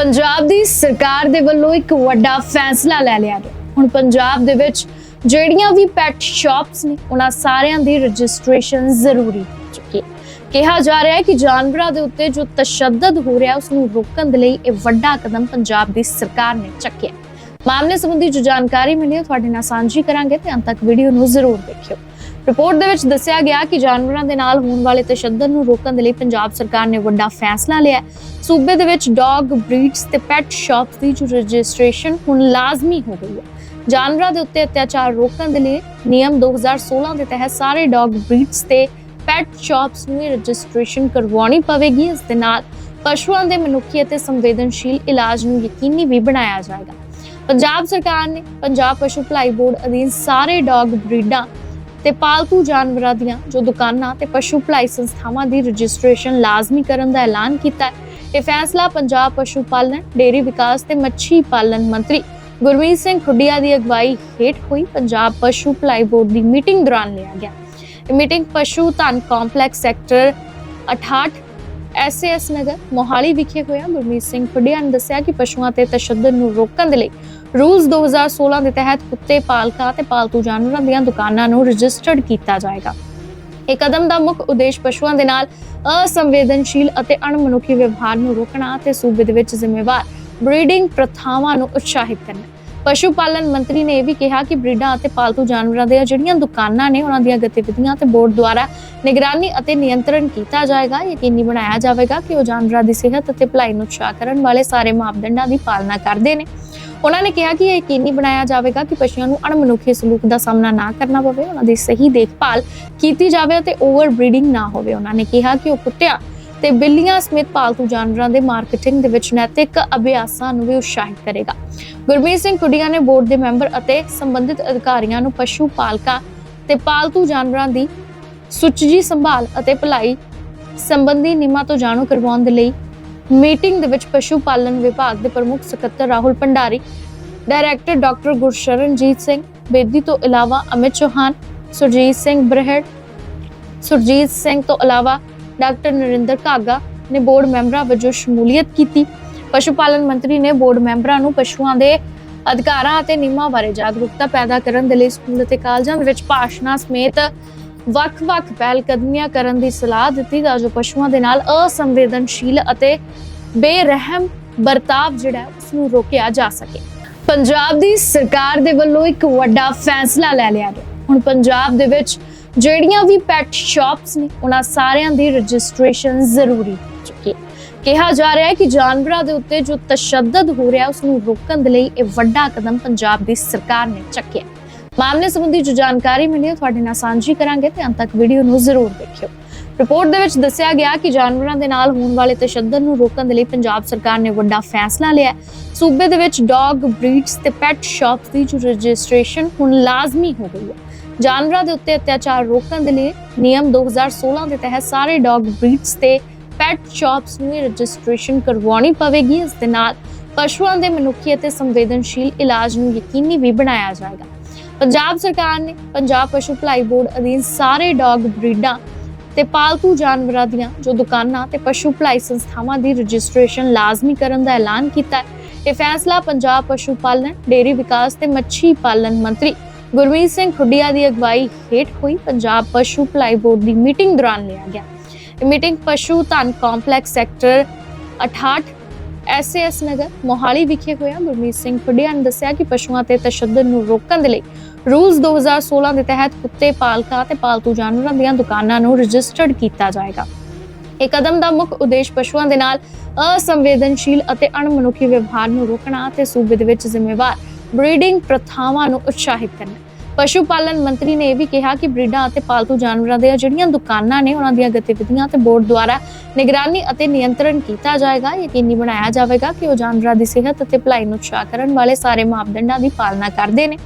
ਪੰਜਾਬ ਦੀ ਸਰਕਾਰ ਦੇ ਵੱਲੋਂ ਇੱਕ ਵੱਡਾ ਫੈਸਲਾ ਲੈ ਲਿਆ ਗਿਆ। ਹੁਣ ਪੰਜਾਬ ਦੇ ਵਿੱਚ ਜਿਹੜੀਆਂ ਵੀ ਪੈਟ ਸ਼ਾਪਸ ਨੇ, ਉਹਨਾਂ ਸਾਰਿਆਂ ਦੀ ਰਜਿਸਟ੍ਰੇਸ਼ਨ ਜ਼ਰੂਰੀ ਹੋ ਚੁੱਕੀ ਹੈ। ਕਿਹਾ ਜਾ ਰਿਹਾ ਹੈ ਕਿ ਜਾਨਵਰਾਂ ਦੇ ਉੱਤੇ ਜੋ ਤਸ਼ੱਦਦ ਹੋ ਰਿਹਾ ਉਸ ਨੂੰ ਰੋਕਣ ਦੇ ਲਈ ਇਹ ਵੱਡਾ ਕਦਮ ਪੰਜਾਬ ਦੀ ਸਰਕਾਰ ਨੇ ਚੱਕਿਆ। ਮਾਮਲੇ ਸੰਬੰਧੀ ਜੋ ਜਾਣਕਾਰੀ ਮਿਲੀ ਹੈ ਤੁਹਾਡੇ ਨਾਲ ਸਾਂਝੀ ਕਰਾਂਗੇ ਤੇ ਅੰਤ ਤੱਕ ਵੀਡੀਓ ਨੂੰ ਜ਼ਰੂਰ ਦੇਖਿਓ। ਰਿਪੋਰਟ ਦੇ ਵਿੱਚ ਦੱਸਿਆ ਗਿਆ ਕਿ ਜਾਨਵਰਾਂ ਦੇ ਨਾਲ ਹੋਣ ਵਾਲੇ ਤਸ਼ੱਦਦ ਨੂੰ ਰੋਕਣ ਦੇ ਲਈ ਪੰਜਾਬ ਸਰਕਾਰ ਨੇ ਵੱਡਾ ਫੈਸਲਾ ਲਿਆ ਸੂਬੇ ਦੇ ਵਿੱਚ ਡੌਗ ਬਰੀਡਸ ਤੇ ਪੈਟ ਸ਼ਾਪਸ ਦੀ ਜੋ ਰਜਿਸਟ੍ਰੇਸ਼ਨ ਹੁਣ ਲਾਜ਼ਮੀ ਹੋ ਗਈ ਹੈ। ਜਾਨਵਰਾਂ ਦੇ ਉੱਤੇ ਅਤਿਆਚਾਰ ਰੋਕਣ ਦੇ ਲਈ ਨਿਯਮ 2016 ਦੇ ਤਹਿਤ ਸਾਰੇ ਡੌਗ ਬਰੀਡਸ ਤੇ ਪੈਟ ਸ਼ਾਪਸ ਨੂੰ ਰਜਿਸਟ੍ਰੇਸ਼ਨ ਕਰਵਾਉਣੀ ਪਵੇਗੀ। ਇਸ ਦੇ ਨਾਲ ਪਸ਼ੂਆਂ ਦੇ ਮਨੁੱਖੀ ਅਤੇ ਸੰਵੇਦਨਸ਼ੀਲ ਇਲਾਜ ਨੂੰ ਯਕੀਨੀ ਵੀ ਬਣਾਇਆ ਜਾਏਗਾ। ਪੰਜਾਬ ਸਰਕਾਰ ਨੇ ਪੰਜਾਬ ਪਸ਼ੂ ਭਲਾਈ ਬੋਰਡ ਅਧੀਨ ਸਾਰੇ ਡੌਗ ਬਰੀਡਾਂ ਤੇ ਪਾਲਤੂ ਜਾਨਵਰਾਂ ਦੀਆਂ ਜੋ ਦੁਕਾਨਾਂ ਤੇ ਪਸ਼ੂ ਭਲਾਈ ਸੰਸਥਾਵਾਂ ਦੀ ਰਜਿਸਟ੍ਰੇਸ਼ਨ ਲਾਜ਼ਮੀ ਕਰਨ ਦਾ ਐਲਾਨ ਕੀਤਾ ਹੈ, ਇਹ ਫੈਸਲਾ ਪੰਜਾਬ ਪਸ਼ੂ ਪਾਲਣ, ਡੇਅਰੀ ਵਿਕਾਸ ਤੇ ਮੱਛੀ ਪਾਲਣ ਮੰਤਰੀ ਗੁਰਮੀਤ ਸਿੰਘ ਖੁੱਡੀਆ ਦੀ ਅਗਵਾਈ ਹੇਠ ਹੋਈ ਪੰਜਾਬ ਪਸ਼ੂ ਭਲਾਈ ਬੋਰਡ ਦੀ ਮੀਟਿੰਗ ਦੌਰਾਨ ਲਿਆ ਗਿਆ। ਇਹ ਮੀਟਿੰਗ ਪਸ਼ੂ ਧਨ complex sector 68 SS Nagar Mohali ਵਿਖੇ ਹੋਇਆ। ਗੁਰਮੀਤ ਸਿੰਘ ਖੁੱਡੀਆ ਨੇ ਦੱਸਿਆ ਕਿ ਪਸ਼ੂਆਂ ਤੇ ਤਸ਼ੱਦਦ ਨੂੰ ਰੋਕਣ ਦੇ ਲਈ ਰੂਲਸ 2016 ਦੇ ਤਹਿਤ ਕੁੱਤੇ ਪਾਲਕਾਂ ਤੇ ਪਾਲਤੂ ਜਾਨਵਰਾਂ ਦੀਆਂ ਦੁਕਾਨਾਂ ਨੂੰ ਰਜਿਸਟਰਡ ਕੀਤਾ ਜਾਏਗਾ। ਇਹ ਕਦਮ ਦਾ ਮੁੱਖ ਉਦੇਸ਼ ਪਸ਼ੂਆਂ ਦੇ ਨਾਲ ਅਸੰਵੇਦਨਸ਼ੀਲ ਅਤੇ ਅਣਮਨੁੱਖੀ ਵਿਵਹਾਰ ਨੂੰ ਰੋਕਣਾ ਅਤੇ ਸੂਬੇ ਦੇ ਵਿੱਚ ਜ਼ਿੰਮੇਵਾਰ ਬਰੀਡਿੰਗ ਪ੍ਰਥਾਵਾਂ ਨੂੰ ਉਤਸ਼ਾਹਿਤ ਕਰਨਾ। ਪਸ਼ੂ ਪਾਲਣ ਮੰਤਰੀ ਨੇ ਇਹ ਵੀ ਕਿਹਾ ਕਿ ਬਰੀਡਾਂ ਅਤੇ ਪਾਲਤੂ ਜਾਨਵਰਾਂ ਦੀਆਂ ਜਿਹੜੀਆਂ ਦੁਕਾਨਾਂ ਨੇ, ਉਹਨਾਂ ਦੀਆਂ ਗਤੀਵਿਧੀਆਂ ਤੇ ਬੋਰਡ ਦੁਆਰਾ ਨਿਗਰਾਨੀ ਅਤੇ ਨਿਯੰਤਰਣ ਕੀਤਾ ਜਾਏਗਾ। ਯਕੀਨੀ ਬਣਾਇਆ ਜਾਵੇਗਾ ਕਿ ਉਹ ਜਾਨਵਰਾਂ ਦੀ ਸਿਹਤ ਅਤੇ ਭਲਾਈ ਨੂੰ ਉਤਸ਼ਾਹ ਕਰਨ ਵਾਲੇ ਸਾਰੇ ਮਾਪਦੰਡਾਂ ਦੀ ਪਾਲਣਾ ਕਰਦੇ ਨੇ। ਉਹਨਾਂ ਨੇ ਕਿਹਾ ਕਿ ਇਹ ਯਕੀਨੀ ਬਣਾਇਆ ਜਾਵੇਗਾ ਕਿ ਪਸ਼ੂਆਂ ਨੂੰ ਅਣਮਨੁੱਖੀ ਸਲੂਕ ਦਾ ਸਾਹਮਣਾ ਨਾ ਕਰਨਾ ਪਵੇ, ਉਹਨਾਂ ਦੀ ਸਹੀ ਦੇਖਭਾਲ ਕੀਤੀ ਜਾਵੇ ਅਤੇ ਓਵਰ ਬਰੀਡਿੰਗ ਨਾ ਹੋਵੇ। ਉਹਨਾਂ ਨੇ ਕਿਹਾ ਕਿ ਉਹ ਕੁੱਤਿਆਂ ਤੇ ਬਿੱਲੀਆਂ ਸਮੇਤ ਪਾਲਤੂ ਜਾਨਵਰਾਂ ਦੇ ਮਾਰਕੀਟਿੰਗ ਦੇ ਵਿੱਚ ਨੈਤਿਕ ਅਭਿਆਸਾਂ ਨੂੰ ਵੀ ਉਤਸ਼ਾਹਿਤ ਕਰੇਗਾ। ਗੁਰਮੀਤ ਸਿੰਘ ਕੁੜੀਆਂ ਨੇ ਬੋਰਡ ਦੇ ਮੈਂਬਰ ਅਤੇ ਸੰਬੰਧਿਤ ਅਧਿਕਾਰੀਆਂ ਨੂੰ ਪਸ਼ੂ ਪਾਲਕਾਂ ਤੇ ਪਾਲਤੂ ਜਾਨਵਰਾਂ ਦੀ ਸੁਚੱਜੀ ਸੰਭਾਲ ਅਤੇ ਭਲਾਈ ਸੰਬੰਧੀ ਨਿਯਮਾਂ ਤੋਂ ਜਾਣੂ ਕਰਵਾਉਣ ਦੇ ਲਈ ਮੀਟਿੰਗ ਦੇ ਵਿੱਚ ਪਸ਼ੂ ਪਾਲਣ ਵਿਭਾਗ ਦੇ ਪ੍ਰਮੁੱਖ ਸਕੱਤਰ ਰਾਹੁਲ ਭੰਡਾਰੀ, ਡਾਇਰੈਕਟਰ ਡਾਕਟਰ ਗੁਰਸ਼ਰਨਜੀਤ ਸਿੰਘ ਬੇਦੀ ਤੋਂ ਇਲਾਵਾ ਅਮਿਤ ਚੌਹਾਨ, ਸੁਰਜੀਤ ਸਿੰਘ ਬਰਹੜ, ਸੁਰਜੀਤ ਸਿੰਘ ਤੋਂ ਇਲਾਵਾ ਡਾਕਟਰ ਨਰਿੰਦਰ ਕਾਗਾ ਨੇ ਬੋਰਡ ਮੈਂਬਰਾਂ ਵਜੋਂ ਸ਼ਮੂਲੀਅਤ ਕੀਤੀ। ਪਸ਼ੂ ਪਾਲਣ ਮੰਤਰੀ ਨੇ ਬੋਰਡ ਮੈਂਬਰਾਂ ਨੂੰ ਪਸ਼ੂਆਂ ਦੇ ਅਧਿਕਾਰਾਂ ਅਤੇ ਨਿਯਮਾਂ ਬਾਰੇ ਜਾਗਰੂਕਤਾ ਪੈਦਾ ਕਰਨ ਦੇ ਲਈ ਸਕੂਲ ਅਤੇ ਕਾਲਜਾਂ ਦੇ ਵਿੱਚ ਭਾਸ਼ਣਾਂ ਸਮੇਤ ਵੱਖ-ਵੱਖ ਪਹਿਲ ਕਰਨ ਦੀ ਸਲਾਹ ਦਿੱਤੀ ਤਾਂ ਜੋ ਪਸ਼ੂਆਂ ਦੇ ਨਾਲ ਅਸੰਵੇਦਨਸ਼ੀਲ ਅਤੇ ਬੇਰਹਿਮ ਵਰਤਾਵ ਜਿਹੜਾ ਹੈ, ਉਸ ਨੂੰ ਰੋਕਿਆ ਜਾ ਸਕੇ। ਪੰਜਾਬ ਦੀ ਸਰਕਾਰ ਦੇ ਵੱਲੋਂ ਇੱਕ ਵੱਡਾ ਫੈਸਲਾ ਲੈ ਲਿਆ ਗਿਆ। ਹੁਣ ਪੰਜਾਬ ਦੇ ਵਿੱਚ ਜਿਹੜੀਆਂ ਵੀ ਪੈਟ ਸ਼ਾਪਸ ਨੇ, ਉਹਨਾਂ ਸਾਰਿਆਂ ਦੀ ਰਜਿਸਟ੍ਰੇਸ਼ਨ ਜ਼ਰੂਰੀ ਹੋ ਚੁੱਕੀ ਹੈ। ਕਿਹਾ ਜਾ ਰਿਹਾ ਹੈ ਕਿ ਜਾਨਵਰਾਂ ਦੇ ਉੱਤੇ ਜੋ ਤਸ਼ੱਦਦ ਹੋ ਰਿਹਾ ਉਸ ਨੂੰ ਰੋਕਣ ਦੇ ਲਈ ਇਹ ਵੱਡਾ ਕਦਮ ਪੰਜਾਬ ਦੀ ਸਰਕਾਰ ਨੇ ਚੱਕਿਆ ਮਾਮਲੇ ਸੰਬੰਧੀ ਜੋ ਜਾਣਕਾਰੀ ਮਿਲੀ ਤੁਹਾਡੇ ਨਾਲ ਸਾਂਝੀ ਕਰਾਂਗੇ ਤੇ ਅੰਤ ਤੱਕ ਵੀਡੀਓ ਨੂੰ ਜ਼ਰੂਰ ਦੇਖਿਓ। ਰਿਪੋਰਟ ਦੇ ਵਿੱਚ ਦੱਸਿਆ ਗਿਆ ਕਿ ਜਾਨਵਰਾਂ ਦੇ ਨਾਲ ਹੋਣ ਵਾਲੇ ਤਸ਼ੱਦਦ ਨੂੰ ਰੋਕਣ ਦੇ ਲਈ ਪੰਜਾਬ ਸਰਕਾਰ ਨੇ ਵੱਡਾ ਫੈਸਲਾ ਲਿਆ ਸੂਬੇ ਦੇ ਵਿੱਚ ਡੌਗ ਬਰੀਡਸ ਤੇ ਪੈਟ ਸ਼ਾਪਸ ਦੀ ਜੋ ਰਜਿਸਟ੍ਰੇਸ਼ਨ ਹੁਣ ਲਾਜ਼ਮੀ ਹੋ ਗਈ ਹੈ। ਜਾਨਵਰਾਂ ਦੇ ਉੱਤੇ ਅਤਿਆਚਾਰ ਰੋਕਣ ਦੇ ਲਈ ਨਿਯਮ 2016 ਦੇ ਤਹਿਤ ਸਾਰੇ ਡੌਗ ਬਰੀਡਸ ਤੇ ਪੈਟ ਸ਼ਾਪਸ ਨੂੰ ਰਜਿਸਟ੍ਰੇਸ਼ਨ ਕਰਵਾਉਣੀ ਪਵੇਗੀ। ਇਸ ਦੇ ਨਾਲ ਪਸ਼ੂਆਂ ਦੇ ਮਨੁੱਖੀ ਅਤੇ ਸੰਵੇਦਨਸ਼ੀਲ ਇਲਾਜ ਨੂੰ ਯਕੀਨੀ ਵੀ ਬਣਾਇਆ ਜਾਏਗਾ। ਪੰਜਾਬ ਸਰਕਾਰ ਨੇ ਪੰਜਾਬ ਪਸ਼ੂ ਭਲਾਈ ਬੋਰਡ ਅਧੀਨ ਸਾਰੇ ਡੌਗ ਬਰੀਡਾਂ ਤੇ ਪਾਲਤੂ ਜਾਨਵਰਾਂ ਦੀਆਂ ਜੋ ਦੁਕਾਨਾਂ ਤੇ ਪਸ਼ੂ ਭਲਾਈ ਸੰਸਥਾਵਾਂ ਦੀ ਰਜਿਸਟ੍ਰੇਸ਼ਨ ਲਾਜ਼ਮੀ ਕਰਨ ਦਾ ਐਲਾਨ ਕੀਤਾ ਹੈ। ਇਹ ਫੈਸਲਾ ਪੰਜਾਬ ਪਸ਼ੂ ਪਾਲਣ, ਡੇਅਰੀ ਵਿਕਾਸ ਤੇ ਮੱਛੀ ਪਾਲਣ ਮੰਤਰੀ ਗੁਰਮੀਤ ਸਿੰਘ ਖੁੱਡੀਆ ਦੀ ਅਗਵਾਈ ਹੇਠ ਹੋਈ। ਪੰਜਾਬ ਪਸ਼ੂ ਭਲਾਈ ਬੋਰਡ ਦੀ ਮੀਟਿੰਗ ਦੌਰਾਨ ਲਿਆ ਗਿਆ। ਇਹ ਮੀਟਿੰਗ ਪਸ਼ੂ ਧਨ complex sector 68 SS Nagar Mohali ਵਿਖੇ ਹੋਇਆ। ਗੁਰਮੀਤ ਸਿੰਘ ਖੁੱਡੀਆ ਨੇ ਦੱਸਿਆ ਕਿ ਪਸ਼ੂਆਂ ਤੇ ਤਸ਼ੱਦਦ ਨੂੰ ਰੋਕਣ ਦੇ ਲਈ ਰੂਲਸ 2016 ਦੇ ਤਹਿਤ ਕੁੱਤੇ ਪਾਲਕਾਂ ਤੇ ਪਾਲਤੂ ਜਾਨਵਰਾਂ ਦੀਆਂ ਦੁਕਾਨਾਂ ਨੂੰ ਰਜਿਸਟਰਡ ਕੀਤਾ ਜਾਏਗਾ। ਇਹ ਕਦਮ ਦਾ ਮੁੱਖ ਉਦੇਸ਼ ਪਸ਼ੂਆਂ ਦੇ ਨਾਲ ਅਸੰਵੇਦਨਸ਼ੀਲ ਅਤੇ ਅਣਮਨੁੱਖੀ ਵਿਵਹਾਰ ਨੂੰ ਰੋਕਣਾ ਅਤੇ ਸੂਬੇ ਦੇ ਵਿੱਚ ਜ਼ਿੰਮੇਵਾਰ ਬਰੀਡਿੰਗ ਪ੍ਰਥਾਵਾਂ ਨੂੰ ਉਤਸ਼ਾਹਿਤ ਕਰਨਾ ਪਸ਼ੂ ਪਾਲਣ ਮੰਤਰੀ ਨੇ ਇਹ ਵੀ ਕਿਹਾ ਕਿ ਬਰੀਡਾਂ ਅਤੇ ਪਾਲਤੂ ਜਾਨਵਰਾਂ ਦੀਆਂ ਜਿਹੜੀਆਂ ਦੁਕਾਨਾਂ ਨੇ, ਉਹਨਾਂ ਦੀਆਂ ਗਤੀਵਿਧੀਆਂ ਤੇ ਬੋਰਡ ਦੁਆਰਾ ਨਿਗਰਾਨੀ ਅਤੇ ਨਿਯੰਤਰਣ ਕੀਤਾ ਜਾਏਗਾ। ਯਕੀਨੀ ਬਣਾਇਆ ਜਾਵੇਗਾ ਕਿ ਉਹ ਜਾਨਵਰਾਂ ਦੀ ਸਿਹਤ ਅਤੇ ਭਲਾਈ ਨੂੰ ਉਤਸ਼ਾਹ ਕਰਨ ਵਾਲੇ ਸਾਰੇ ਮਾਪਦੰਡਾਂ ਦੀ ਪਾਲਣਾ ਕਰਦੇ ਨੇ।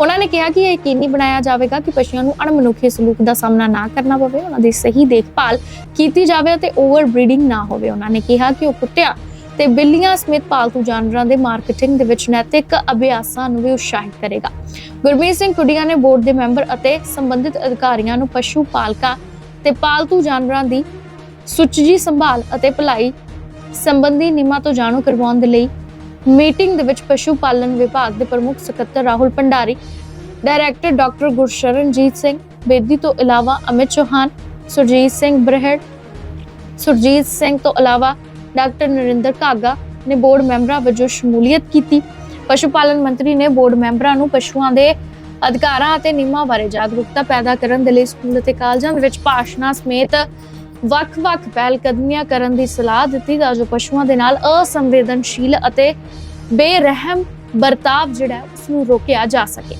ਉਹਨਾਂ ਨੇ ਕਿਹਾ ਕਿ ਇਹ ਯਕੀਨੀ ਬਣਾਇਆ ਜਾਵੇਗਾ ਕਿ ਪਸ਼ੂਆਂ ਨੂੰ ਅਣਮਨੁੱਖੀ ਸਲੂਕ ਦਾ ਸਾਹਮਣਾ ਨਾ ਕਰਨਾ ਪਵੇ, ਉਹਨਾਂ ਦੀ ਸਹੀ ਦੇਖਭਾਲ ਕੀਤੀ ਜਾਵੇ ਅਤੇ ਓਵਰ ਬਰੀਡਿੰਗ ਨਾ ਹੋਵੇ। ਉਹਨਾਂ ਨੇ ਕਿਹਾ ਕਿ ਉਹ ਕੁੱਤਿਆਂ ਤੇ ਬਿੱਲੀਆਂ ਸਮੇਤ ਪਾਲਤੂ ਜਾਨਵਰਾਂ ਦੇ ਮਾਰਕੀਟਿੰਗ ਦੇ ਵਿੱਚ ਨੈਤਿਕ ਅਭਿਆਸਾਂ ਨੂੰ ਵੀ ਉਤਸ਼ਾਹਿਤ ਕਰੇਗਾ। ਗੁਰਮੀਤ ਸਿੰਘ ਕੁੜੀਆਂ ਨੇ ਬੋਰਡ ਦੇ ਮੈਂਬਰ ਅਤੇ ਸੰਬੰਧਿਤ ਅਧਿਕਾਰੀਆਂ ਨੂੰ ਪਸ਼ੂ ਪਾਲਕਾਂ ਤੇ ਪਾਲਤੂ ਜਾਨਵਰਾਂ ਦੀ ਸੁਚੱਜੀ ਸੰਭਾਲ ਅਤੇ ਭਲਾਈ ਸੰਬੰਧੀ ਨਿਯਮਾਂ ਤੋਂ ਜਾਣੂ ਕਰਵਾਉਣ ਦੇ ਲਈ ਮੀਟਿੰਗ ਦੇ ਵਿੱਚ ਪਸ਼ੂ ਪਾਲਣ ਵਿਭਾਗ ਦੇ ਪ੍ਰਮੁੱਖ ਸਕੱਤਰ ਰਾਹੁਲ ਭੰਡਾਰੀ, ਡਾਇਰੈਕਟਰ ਡਾਕਟਰ ਗੁਰਸ਼ਰਨਜੀਤ ਸਿੰਘ ਬੇਦੀ ਤੋਂ ਇਲਾਵਾ ਅਮਿਤ ਚੌਹਾਨ, ਸੁਰਜੀਤ ਸਿੰਘ ਬਰਹੜ, ਸੁਰਜੀਤ ਸਿੰਘ ਤੋਂ ਇਲਾਵਾ ਡਾਕਟਰ ਨਰਿੰਦਰ ਕਾਗਾ ਨੇ ਬੋਰਡ ਮੈਂਬਰਾਂ ਵਜੋਂ ਸ਼ਮੂਲੀਅਤ ਕੀਤੀ। ਪਸ਼ੂ ਪਾਲਣ ਮੰਤਰੀ ਨੇ ਬੋਰਡ ਮੈਂਬਰਾਂ ਨੂੰ ਪਸ਼ੂਆਂ ਦੇ ਅਧਿਕਾਰਾਂ ਅਤੇ ਨਿਯਮਾਂ ਬਾਰੇ ਜਾਗਰੂਕਤਾ ਪੈਦਾ ਕਰਨ ਦੇ ਲਈ ਸਕੂਲ ਅਤੇ ਕਾਲਜਾਂ ਵਿੱਚ ਭਾਸ਼ਣਾਂ ਸਮੇਤ ਵੱਖ-ਵੱਖ ਪਹਿਲਕਦਮੀਆਂ ਕਰਨ ਦੀ ਸਲਾਹ ਦਿੱਤੀ ਤਾਂ ਜੋ ਪਸ਼ੂਆਂ ਦੇ ਨਾਲ ਅਸੰਵੇਦਨਸ਼ੀਲ ਅਤੇ ਬੇਰਹਿਮ ਬਰਤਾਵ ਜਿਹੜਾ ਹੈ ਉਸ ਨੂੰ ਰੋਕਿਆ ਜਾ ਸਕੇ।